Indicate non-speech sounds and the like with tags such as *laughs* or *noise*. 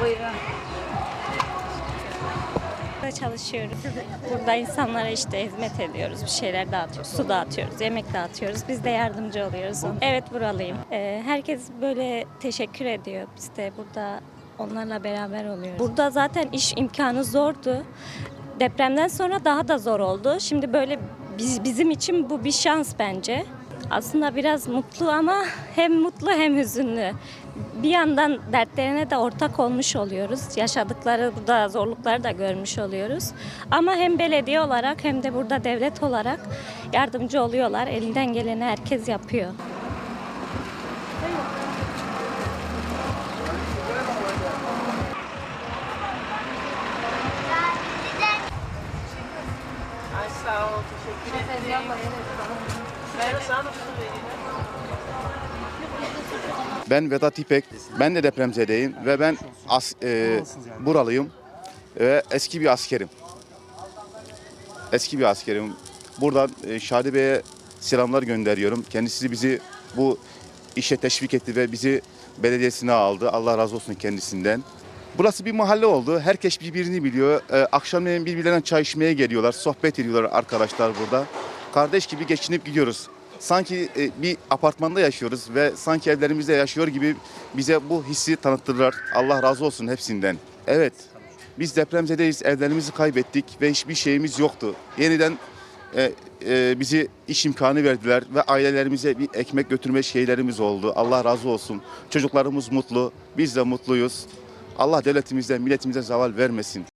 Buyurun. Burada çalışıyoruz. *laughs* Burada insanlara işte hizmet ediyoruz. Bir şeyler dağıtıyoruz. Su dağıtıyoruz. Yemek dağıtıyoruz. Biz de yardımcı oluyoruz. Evet buralıyım. Ee, herkes böyle teşekkür ediyor. Biz de burada onlarla beraber oluyoruz. Burada zaten iş imkanı zordu. Depremden sonra daha da zor oldu. Şimdi böyle biz, bizim için bu bir şans bence. Aslında biraz mutlu ama hem mutlu hem hüzünlü. Bir yandan dertlerine de ortak olmuş oluyoruz. Yaşadıkları da zorlukları da görmüş oluyoruz. Ama hem belediye olarak hem de burada devlet olarak yardımcı oluyorlar. Elinden geleni herkes yapıyor. Sağ ol, teşekkür ederim. Ben Vedat İpek. Ben de depremzedeyim ve ben as, e, buralıyım ve eski bir askerim. Eski bir askerim. Buradan e, Şadi Bey'e selamlar gönderiyorum. Kendisi bizi bu işe teşvik etti ve bizi belediyesine aldı. Allah razı olsun kendisinden. Burası bir mahalle oldu. Herkes birbirini biliyor. Ee, akşamleyin birbirlerine çay içmeye geliyorlar. Sohbet ediyorlar arkadaşlar burada. Kardeş gibi geçinip gidiyoruz. Sanki e, bir apartmanda yaşıyoruz ve sanki evlerimizde yaşıyor gibi bize bu hissi tanıttırırlar. Allah razı olsun hepsinden. Evet, biz depremzedeyiz. Evlerimizi kaybettik ve hiçbir şeyimiz yoktu. Yeniden e, e, bizi iş imkanı verdiler ve ailelerimize bir ekmek götürme şeylerimiz oldu. Allah razı olsun. Çocuklarımız mutlu, biz de mutluyuz. Allah devletimizden, milletimize zaval vermesin.